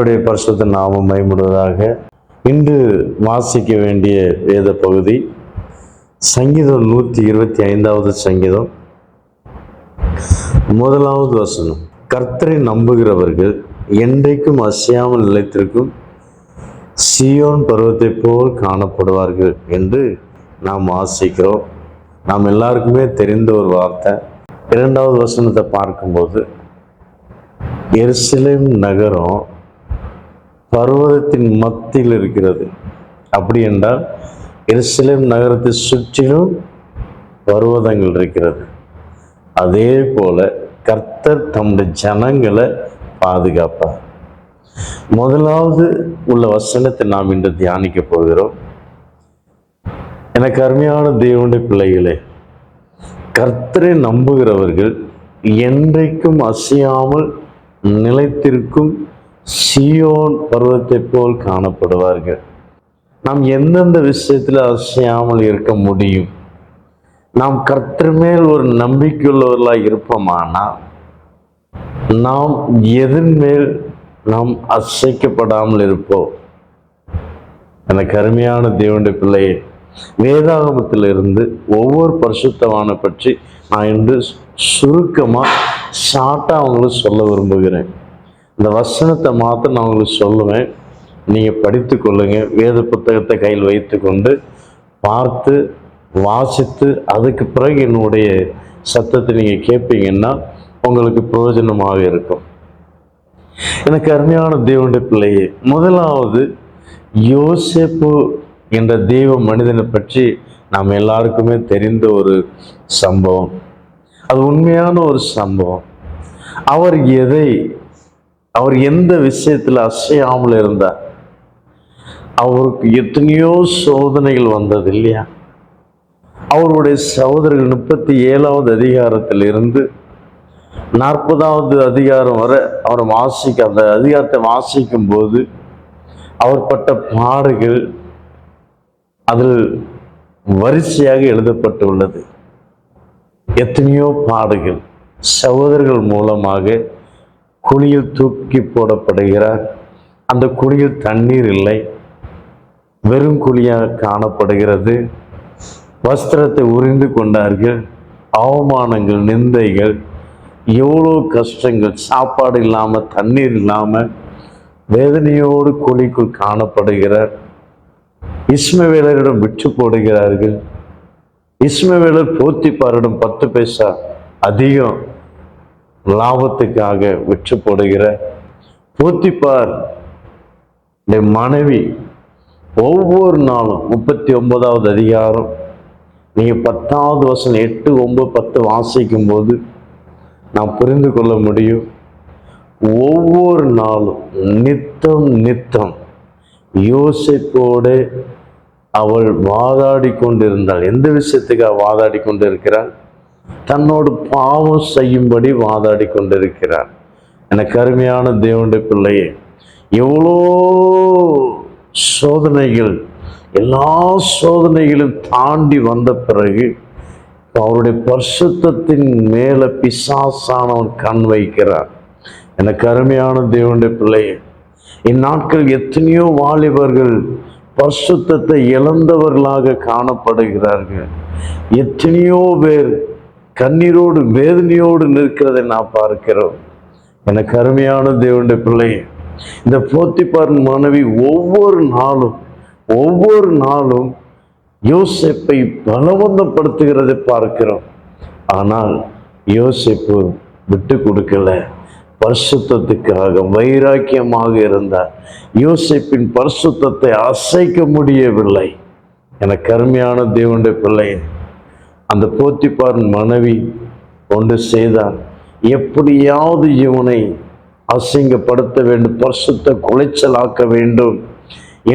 கர்த்தருடைய பரிசுத்த நாமம் மைமுடுவதாக இன்று வாசிக்க வேண்டிய வேத பகுதி சங்கீதம் நூற்றி இருபத்தி ஐந்தாவது சங்கீதம். முதலாவது வசனம். கர்த்தரை நம்புகிறவர்கள் என்றைக்கும் அசையாமல் நிலைத்திருக்கும் சியோன் பருவத்தை போல் காணப்படுவார்கள் என்று நாம் வாசிக்கிறோம். நாம் எல்லாருக்குமே தெரிந்த ஒரு வார்த்தை. இரண்டாவது வசனத்தை பார்க்கும்போது எருசலேம் நகரம் பர்வதத்தின் மத்தியில் இருக்கிறது. அப்படி என்றால் எருசலேம் நகரத்தை சுற்றிலும் பர்வதங்கள் இருக்கிறது. அதே போல கர்த்தர் தம்முடைய ஜனங்களை பாதுகாப்பார். முதலாவது உள்ள வசனத்தை நாம் இன்று தியானிக்க போகிறோம். எனக்கு அருமையான தேவனுடைய பிள்ளைகளே கர்த்தரை நம்புகிறவர்கள் என்றைக்கும் அசையாமல் நிலைத்திருக்கும் சியோன் பருவத்தைப் போல் காணப்படுவார்கள். நாம் எந்தெந்த விஷயத்தில் அசையாமல் இருக்க முடியும்? நாம் கர்த்தர் மேல் ஒரு நம்பிக்கையுள்ளவர்களாக இருப்போமானால் நாம் எதன் மேல் நாம் அசைக்கப்படாமல் இருப்போம். எனக்கு அருமையான தேவனுடைய பிள்ளையே வேதாகமத்திலிருந்து ஒவ்வொரு பரிசுத்தவானை பற்றி நான் இன்று சுருக்கமாக ஷார்ட்டாக அவங்களுக்கு சொல்ல விரும்புகிறேன். இந்த வசனத்தை மாத்திரம் நான் உங்களுக்கு சொல்லுவேன். நீங்கள் படித்து கொள்ளுங்க. வேத புத்தகத்தை கையில் வைத்துக்கொண்டு பார்த்து வாசித்து அதுக்கு பிறகு என்னுடைய சத்தத்தை நீங்கள் கேட்பீங்கன்னா உங்களுக்கு பிரயோஜனமாக இருக்கும். எனக்கு அருமையான தேவனுடைய பிள்ளையே முதலாவது யோசேப்பு என்ற தெய்வ மனிதனை பற்றி நாம் எல்லாருக்குமே தெரிந்த ஒரு சம்பவம். அது உண்மையான ஒரு சம்பவம். அவர் எதை அவர் எந்த விஷயத்தில் அசையாமல் இருந்தார் அவருக்கு எத்தனையோ சோதனைகள் வந்தது இல்லையா? அவருடைய சகோதரர்கள் முப்பத்தி ஏழாவது அதிகாரத்தில் இருந்து நாற்பதாவது அதிகாரம் வரை அவரை வாசிக்க அந்த அதிகாரத்தை வாசிக்கும் போது அவர் பட்ட பாடுகள் அதில் வரிசையாக எழுதப்பட்டுள்ளது. எத்தனையோ பாடுகள் சகோதரர்கள் மூலமாக குழியில் தூக்கி போடப்படுகிறார். அந்த குழியில் தண்ணீர் இல்லை. வெறும் குழியாக காணப்படுகிறது. வஸ்திரத்தை உறிந்து கொண்டார்கள். அவமானங்கள் நிந்தைகள் எவ்வளோ கஷ்டங்கள் சாப்பாடு இல்லாமல் தண்ணீர் இல்லாமல் வேதனையோடு குழிக்குள் காணப்படுகிறார். இஸ்மவேலரிடம் விற்று போடுகிறார்கள். இஸ்மவேலர் போத்திப்பாரிடம் பத்து பைசா அதிகம். லாபத்துக்காக விற்று போடுகிற போத்திப்பார் மனைவி ஒவ்வொரு நாளும் முப்பத்தி ஒன்பதாவது அதிகாரம் நீங்கள் பத்தாவது வருஷம் எட்டு ஒம்பது பத்து வாசிக்கும் போது நான் புரிந்து கொள்ள முடியும். ஒவ்வொரு நாளும் நித்தம் நித்தம் யோசிப்போடு அவள் வாதாடி கொண்டிருந்தாள் எந்த விஷயத்துக்காக வாதாடி கொண்டு இருக்கிறாள் தன்னோடு பாவம் செய்யும்படி வாதாடி கொண்டிருக்கிறார் எனக்கு அருமையான தேவனுடைய பிள்ளையே எவ்வளோ சோதனைகள் எல்லா சோதனைகளும் தாண்டி வந்த பிறகு அவருடைய பரிசுத்தத்தின் மேலே பிசாசானவன் கண் வைக்கிறார். எனக்கு அருமையான தேவனுடைய பிள்ளையே இந்நாட்கள் எத்தனையோ வாலிபர்கள் பரிசுத்தத்தை இழந்தவர்களாக காணப்படுகிறார்கள். எத்தனையோ பேர் கண்ணீரோடு வேதனையோடு நிற்கிறதை நான் பார்க்கிறோம். எனக்கு அருமையான தேவனுடைய பிள்ளை இந்த போத்திப்பார் மனைவி ஒவ்வொரு நாளும் ஒவ்வொரு நாளும் யோசிப்பை பலவந்தப்படுத்துகிறதை பார்க்கிறோம். ஆனால் யோசிப்பு விட்டு கொடுக்கல. பரிசுத்தத்துக்காக வைராக்கியமாக இருந்தார். யோசிப்பின் பரிசுத்தத்தை அசைக்க முடியவில்லை. எனக்கு அருமையான தேவனுடைய பிள்ளை அந்த போத்திப்பார் மனைவி ஒன்று செய்தார். எப்படியாவது இவனை அசிங்கப்படுத்த வேண்டும் பரிசுத்த குலைச்சலாக்க வேண்டும்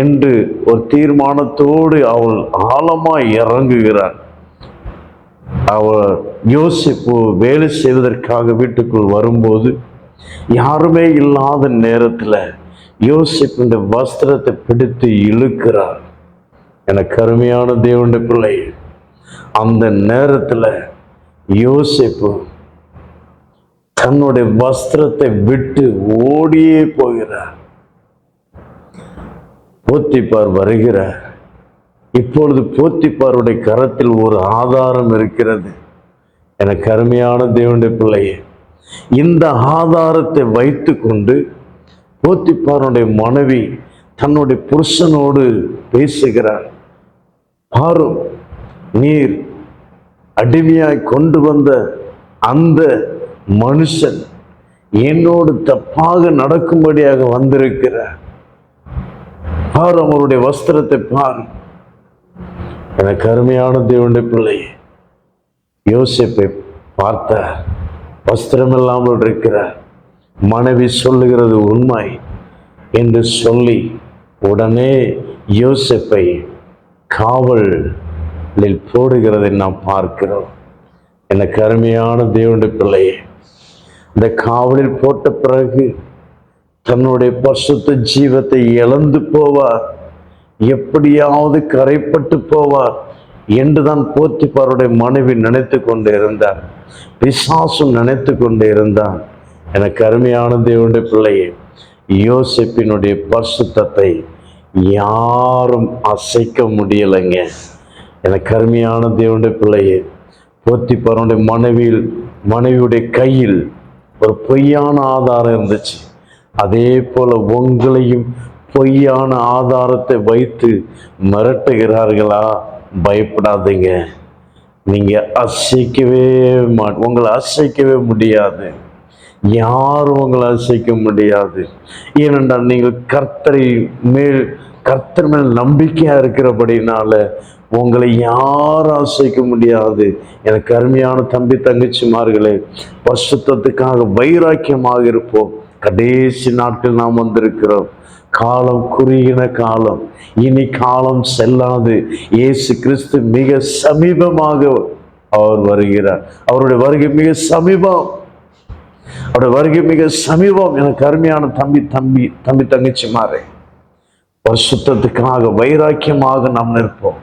என்று ஒரு தீர்மானத்தோடு அவள் ஆழமாய் இறங்குகிறார் அவள் யோசிப்பு வேலை செய்வதற்காக வீட்டுக்குள் வரும்போது யாருமே இல்லாத நேரத்தில் யோசிப்பு இந்த வஸ்திரத்தை பிடித்து இழுக்கிறார் எனக்கு அருமையான தேவனுடைய பிள்ளை. அந்த நேரத்தில் யோசிப்பு தன்னுடைய வஸ்திரத்தை விட்டு ஓடியே போகிறார். போத்திப்பார் வருகிறார் இப்பொழுது போத்திப்பாருடைய கரத்தில் ஒரு ஆதாரம் இருக்கிறது. எனக்கு அருமையான தேவனுடைய பிள்ளையே இந்த ஆதாரத்தை வைத்து கொண்டு போத்திப்பாருடைய மனைவி தன்னுடைய புருஷனோடு பேசுகிறார். பாரும் நீர் அடிமையாய் கொண்டு வந்த அந்த மனுஷன் என்னோடு தப்பாக நடக்கும்படியாக வந்திருக்கிறார் பார் அவருடைய வஸ்திரத்தை பார். எனக்கு அருமையான தேவனுடைய பிள்ளை யோசிப்பை பார்த்தார். வஸ்திரம் இல்லாமல் இருக்கிறார் மனைவி சொல்லுகிறது உண்மை என்று சொல்லி உடனே யோசிப்பை காவல் போடுகிறதை நாம் பார்க்கிறோம். எனக்கு அருமையான தேவனுடைய பிள்ளையே இந்த காவலில் போட்ட பிறகு தன்னுடைய பசுத்த ஜீவத்தை இழந்து போவார். எப்படியாவது கரைப்பட்டு போவார் என்றுதான் போத்திப்பாருடைய மனைவி நினைத்து கொண்டு இருந்தார். பிசாசும் நினைத்து கொண்டு இருந்தான் எனக்கு அருமையான தேவனுடைய பிள்ளையே யோசிப்பினுடைய பரிசுத்தத்தை யாரும் அசைக்க முடியலைங்க. எனக்கு கருமையான தேவனுடைய பிள்ளையே போத்திப்பாருடைய மனைவியில் மனைவியுடைய கையில் ஒரு பொய்யான ஆதாரம் இருந்துச்சு. அதே போல் உங்களையும் பொய்யான ஆதாரத்தை வைத்து மிரட்டுகிறார்களா? பயப்படாதீங்க. நீங்கள் அசைக்கவே மா உங்களை அசைக்கவே முடியாது. யாரும் உங்களை அசைக்க முடியாது. ஏனென்றால் நீங்கள் கர்த்தரை மேல் கர்த்தர் மேல் நம்பிக்கையாக இருக்கிறபடினால உங்களை யார் ஆசைக்க முடியாது. எனக்கு அருமையான தம்பி தங்கச்சிமார்களே பசுத்தத்துக்காக வைராக்கியமாக இருப்போம். கடைசி நாட்கள் நாம் வந்திருக்கிறோம். காலம் குறுகின காலம். இனி காலம் செல்லாது. இயேசு கிறிஸ்து மிக சமீபமாக அவர் வருகிறார். அவருடைய வருகை மிக சமீபம். அவருடைய வருகை மிக சமீபம். எனக்கு அருமையான தம்பி தம்பி தம்பி தங்கச்சி மாறே பரிசுத்தத்துக்காக வைராக்கியமாக நாம் நிற்போம்.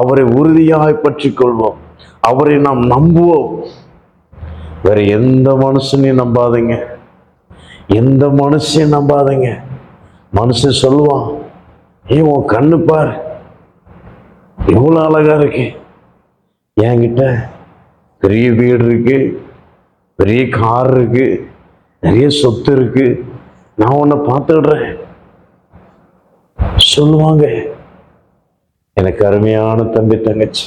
அவரை உறுதியாய் பற்றி கொள்வோம் அவரை நாம் நம்புவோம். வேற எந்த மனுஷனையும் நம்பாதீங்க. எந்த மனுஷனையும் நம்பாதீங்க. மனுஷன் சொல்லுவான் ஏன் உன் கண்ணு பார். எவ்வளோ அழகா இருக்கு. என்கிட்ட பெரிய வீடு இருக்கு. பெரிய கார் இருக்கு. நிறைய சொத்து இருக்கு. நான் உன்னை பார்த்துடுறேன் சொல்லுவாங்க. எனக்கு அருமையான தம்பி தங்கச்சி.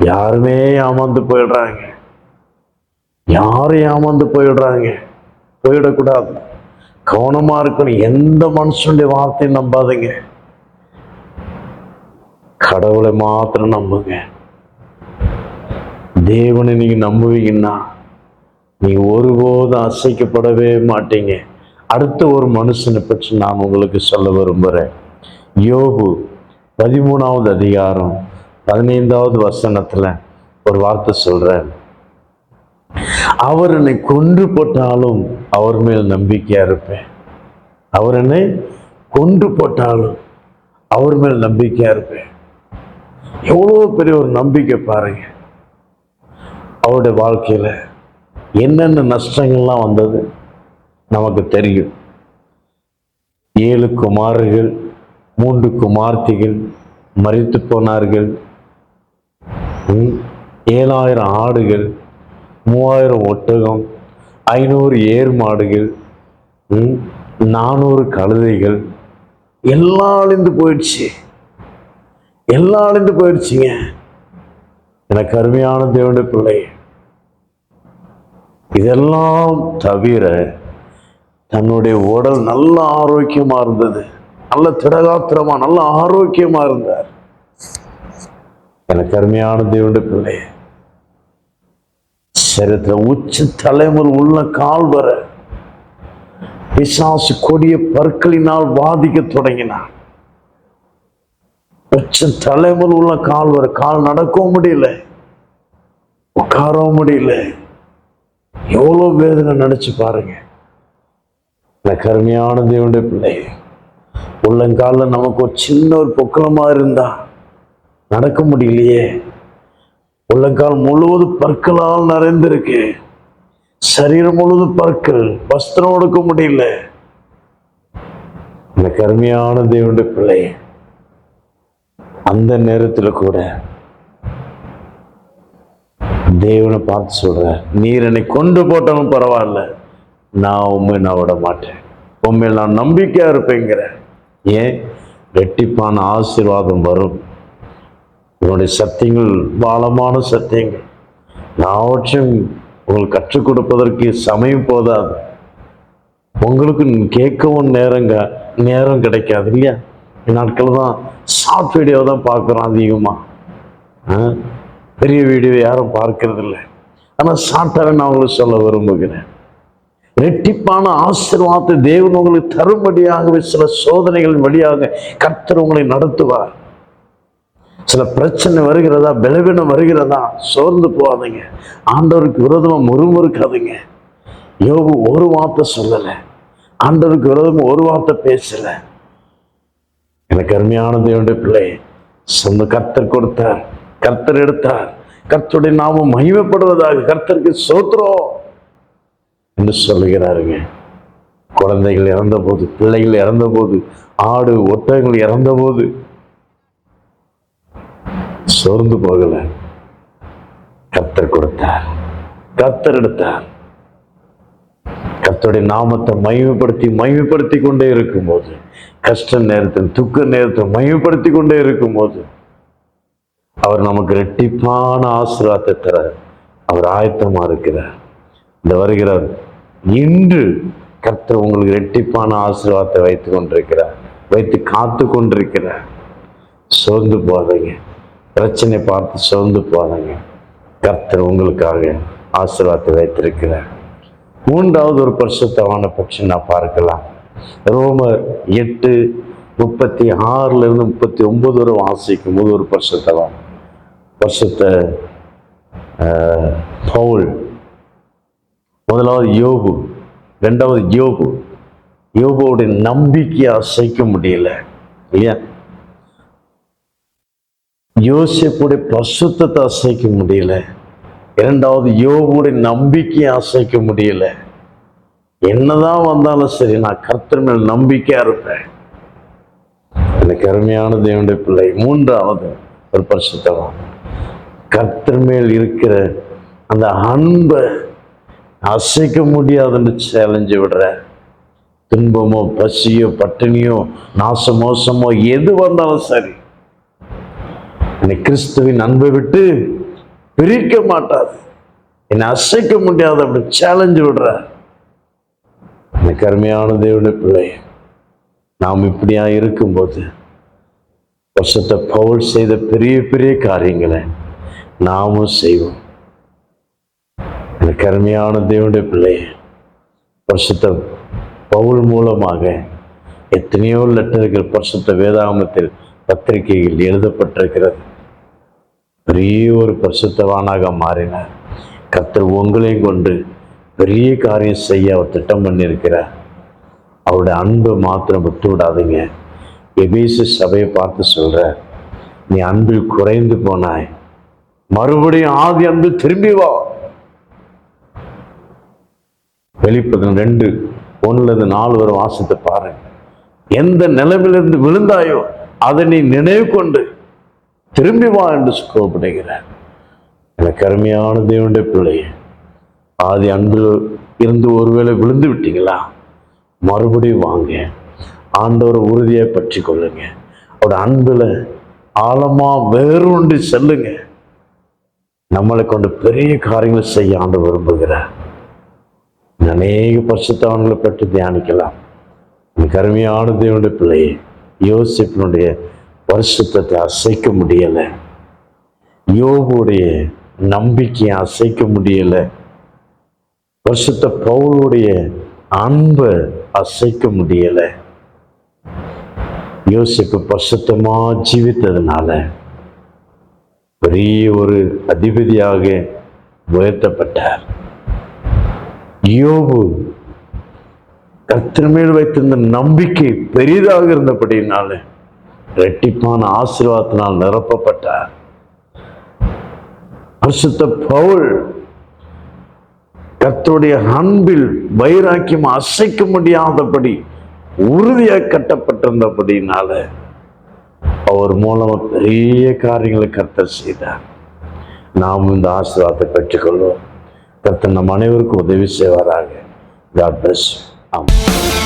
யாருமே ஏமாந்து போயிடுறாங்க. யாரும் ஏமாந்து போயிடுறாங்க. போயிடக்கூடாது. கவனமா இருக்கணும். எந்த மனுஷனுடைய வார்த்தையும் நம்பாதீங்க. கடவுளை மாத்திரம் நம்புங்க. தேவனை நீங்க நம்புவீங்கன்னா நீ ஒருபோதும் அசைக்கப்படவே மாட்டீங்க. அடுத்த ஒரு மனுஷனை பற்றி நான் உங்களுக்கு சொல்ல விரும்புகிறேன் யோபு பதிமூணாவது அதிகாரம் பதினைந்தாவது வசனத்துல ஒரு வார்த்தை சொல்றேன் அவர் என்னை கொன்று போட்டாலும் அவர் மேல் நம்பிக்கையா இருப்பேன். அவர் என்னை கொன்று போட்டாலும் அவர் மேல் நம்பிக்கையா இருப்பேன். எவ்வளோ பெரிய ஒரு நம்பிக்கை பாருங்க. அவருடைய வாழ்க்கையில என்னென்ன நஷ்டங்கள்லாம் வந்தது நமக்கு தெரியும். ஏழு குமாரர்கள் மூன்று குமார்த்திகள் மறித்து போனார்கள். ஏழாயிரம் ஆடுகள் மூவாயிரம் ஒட்டகம் ஐநூறு ஏர் மாடுகள் நானூறு கழுதைகள். எல்லாம் அழிந்து போயிடுச்சு. எல்லாம் அழிந்து போயிடுச்சுங்க. எனக்கு அருமையான தேவனுடைய பிள்ளை இதெல்லாம் தவிர தன்னுடைய உடல் நல்ல ஆரோக்கியமாக இருந்தது. நல்ல திடகாத்திரமா நல்ல ஆரோக்கியமா இருந்தார். எனக்கு அருமையான தேவனுடைய பிள்ளை. சரித்திர உச்ச தலைமுறை உள்ள கால் வர பிசாசு கொடிய பற்களினால் பாதிக்க தொடங்கினான் உச்ச தலைமுறை உள்ள கால் வர கால் நடக்கவும் முடியல உட்காரவும் முடியல. எவ்வளோ வேதனை நினைச்சு பாருங்க. எனக்கு அருமையான தேவனுடைய பிள்ளை. உள்ளங்காலில் நமக்கு ஒரு சின்ன ஒரு பொக்களமா இருந்தா நடக்க முடியலையே. உள்ளங்கால் முழுவதும் பற்களால் நிறைந்திருக்கு. சரீரம் முழுவதும் பற்கள் வஸ்திரம் கொடுக்க முடியல. இந்த கருமையான தேவனுடைய பிள்ளை. அந்த நேரத்தில் கூட தேவனை பார்த்து சொல்ற நீர் என்னை கொண்டு போட்டாலும் பரவாயில்ல. நான் உண்மை நான் விட மாட்டேன். உண்மையில் நான் நம்பிக்கையா இருப்பேங்கிறேன் ஏன் ரெட்டிப்பான ஆசீர்வாதம் வரும்? உன்னுடைய சத்தியங்கள் பாலமான சத்தியங்கள். யாவற்றையும் உங்களுக்கு கற்றுக் கொடுப்பதற்கு சமயம் போதாது. உங்களுக்கு கேட்கவும் நேரங்க நேரம் கிடைக்காது இல்லையா? நாட்கள் தான் ஷார்ட் வீடியோ தான் பார்க்குறோம் அதிகமாக பெரிய வீடியோ யாரும் பார்க்கறதில்ல. ஆனால் ஷார்ட்டாக நான் உங்களுக்கு சொல்ல விரும்புகிறேன். ரெட்டிப்பான ஆசீர்வாதத்தை தேவன் உங்களுக்கு தரும்படியாகவே சில சோதனைகளின் வழியாக கர்த்தர் உங்களை நடத்துவார். சில பிரச்சனை வருகிறதா பலவீனம் வருகிறதா சோர்ந்து போகாதீங்க. ஆண்டவருக்கு விரோதமாக முறுமுறுக்காதீங்க. யோகு ஒரு வார்த்தை சொல்லலை. ஆண்டவருக்கு விரோதமா ஒரு வார்த்தை பேசலை. எனக்கு அருமையான தேவனுடைய பிள்ளை சொந்த கர்த்தர் கொடுத்தார் கர்த்தர் எடுத்தார். கர்த்தருடைய நாமம் மகிமைப்படுவதாக கர்த்தருக்கு சோத்துறோம் என்று சொல்லுகிறாருங்க குழந்தைகள் இறந்தபோது பிள்ளைகள் இறந்தபோது ஆடு ஒட்டகங்கள் இறந்தபோது சோர்ந்து போகல. கத்தர் கொடுத்தார். கத்தர் எடுத்தார். கத்தருடைய நாமத்தை மகிமைப்படுத்தி மகிமைப்படுத்தி கொண்டே இருக்கும்போது கஷ்ட நேரத்தில் துக்க நேரத்தில் மகிமைப்படுத்தி கொண்டே இருக்கும்போது அவர் நமக்கு ரெட்டிப்பான ஆசீர்வாதத்தை தர அவர் ஆயத்தமா இருக்கிறார். இந்த வருகிறார். இன்று கர்த்தர் உங்களுக்கு ரெட்டிப்பான ஆசீர்வாதத்தை வைத்து கொண்டிருக்கிறார். வைத்து காத்து கொண்டிருக்கிறார். சோர்ந்து போகாதீங்க. பிரச்சனை பார்த்து சோர்ந்து போகாதீங்க. கர்த்தர் உங்களுக்காக ஆசீர்வாதத்தை வைத்திருக்கிறார். மூன்றாவது ஒரு பரிசுத்தமான பட்சம் நான் பார்க்கலாம். ரோமர் எட்டு முப்பத்தி ஆறுல இருந்து முப்பத்தி ஒன்பது வரை வாசிக்கும் போது ஒரு பரிசுத்தவான். பரிசுத்த பவுல் முதலாவது யோபு ரெண்டாவது யோபு. யோபுவோடைய நம்பிக்கையை அசைக்க முடியல இல்லையா? யோசிப்புடைய பசுத்தத்தை அசைக்க முடியல இரண்டாவது யோபுடைய நம்பிக்கையை அசைக்க முடியல. என்னதான் வந்தாலும் சரி நான் கர்த்தர் மேல் நம்பிக்கையா இருப்பேன். எனக்கு அருமையான தேவனுடைய பிள்ளை. மூன்றாவது ஒரு பரிசுத்தவான். கர்த்தர் மேல் இருக்கிற அந்த அன்பை அசைக்க முடியாதுன்னு சேலஞ்சு விடுற துன்பமோ பசியோ பட்டினியோ நாச மோசமோ எது வந்தாலும் சரி. என்னை கிறிஸ்துவின் அன்பை விட்டு பிரிக்க மாட்டாது என்னை அசைக்க முடியாது அப்படி சேலஞ்சு விடுற எனக்கு அருமையான தேவன பிள்ளை நாம் இப்படியா இருக்கும்போது வருஷத்தை பவுல் செய்த பெரிய பெரிய காரியங்களை நாமும் செய்வோம். எனக்கு அருமையான தேவனுடைய பிள்ளை பரிசுத்த பவுல் மூலமாக எத்தனையோ லெட்டர்கள் பரிசுத்த வேதாகமத்தில் பத்திரிகையில் எழுதப்பட்டிருக்கிறது. பெரிய ஒரு பரிசுத்தவானாக மாறினார். கத்தர் உங்களையும் கொண்டு பெரிய காரியம் செய்ய அவர் திட்டம் பண்ணியிருக்கிறார். அவருடைய அன்பை மாத்திரம் விட்டு விடாதீங்க எபேசு சபையை பார்த்து சொல்கிற நீ அன்பில் குறைந்து போனாய். மறுபடியும் ஆதி அன்பு திரும்பி வா. வெளிப்பதன் ரெண்டு ஒண்ணுல நாலு வரும் வாசத்தை பாருங்க எந்த நிலைமையிலிருந்து விழுந்தாயோ அதை நீ நினைவு கொண்டு திரும்பி வா என்று கூப்பிடுகிறார் எனக்கு அருமையான தேவனுடைய பிள்ளையே ஆதி அன்பில் இருந்து ஒருவேளை விழுந்து விட்டீங்களா? மறுபடியும் வாங்க. ஆண்டவர் உறுதியை பற்றி கொள்ளுங்க அவரோட அன்பில் ஆழமாக வேரூன்றி செல்லுங்க. நம்மளை கொண்டு பெரிய காரியங்களை செய்ய ஆண்டு விரும்புகிறார். அநேக பரிசுத்தவன்களை பற்றி தியானிக்கலாம். கருமையான தேவனுடைய பிள்ளையை யோசிப்பினுடைய பரிசுத்தத்தை அசைக்க முடியலை. யோகுடைய நம்பிக்கையை அசைக்க முடியலை. பரிசுத்த பவுலுடைய அன்பை அசைக்க முடியலை. யோசிப்பு பரிசுத்தமா ஜீவித்ததுனால பெரிய ஒரு அதிபதியாக உயர்த்தப்பட்டார். யோபு கர்த்தர் மேல் வைத்திருந்த நம்பிக்கை பெரிதாக இருந்தபடினால இரட்டிப்பான ஆசீர்வாதத்தினால் நிரப்பப்பட்டார். பரிசுத்த பவுல் கர்த்தருடைய அன்பில் வைராக்கியம் அசைக்க முடியாதபடி உறுதியாக கட்டப்பட்டிருந்தபடினால அவர் மூலம் பெரிய காரியங்களை கர்த்தர் செய்தார். நாம் இந்த ஆசீர்வாதத்தை பெற்றுக்கொள்வோம். கர்த்தர் நம் அனைவருக்கும் உதவி செய்வாராக. காட் பிளஸ் ஆமாம்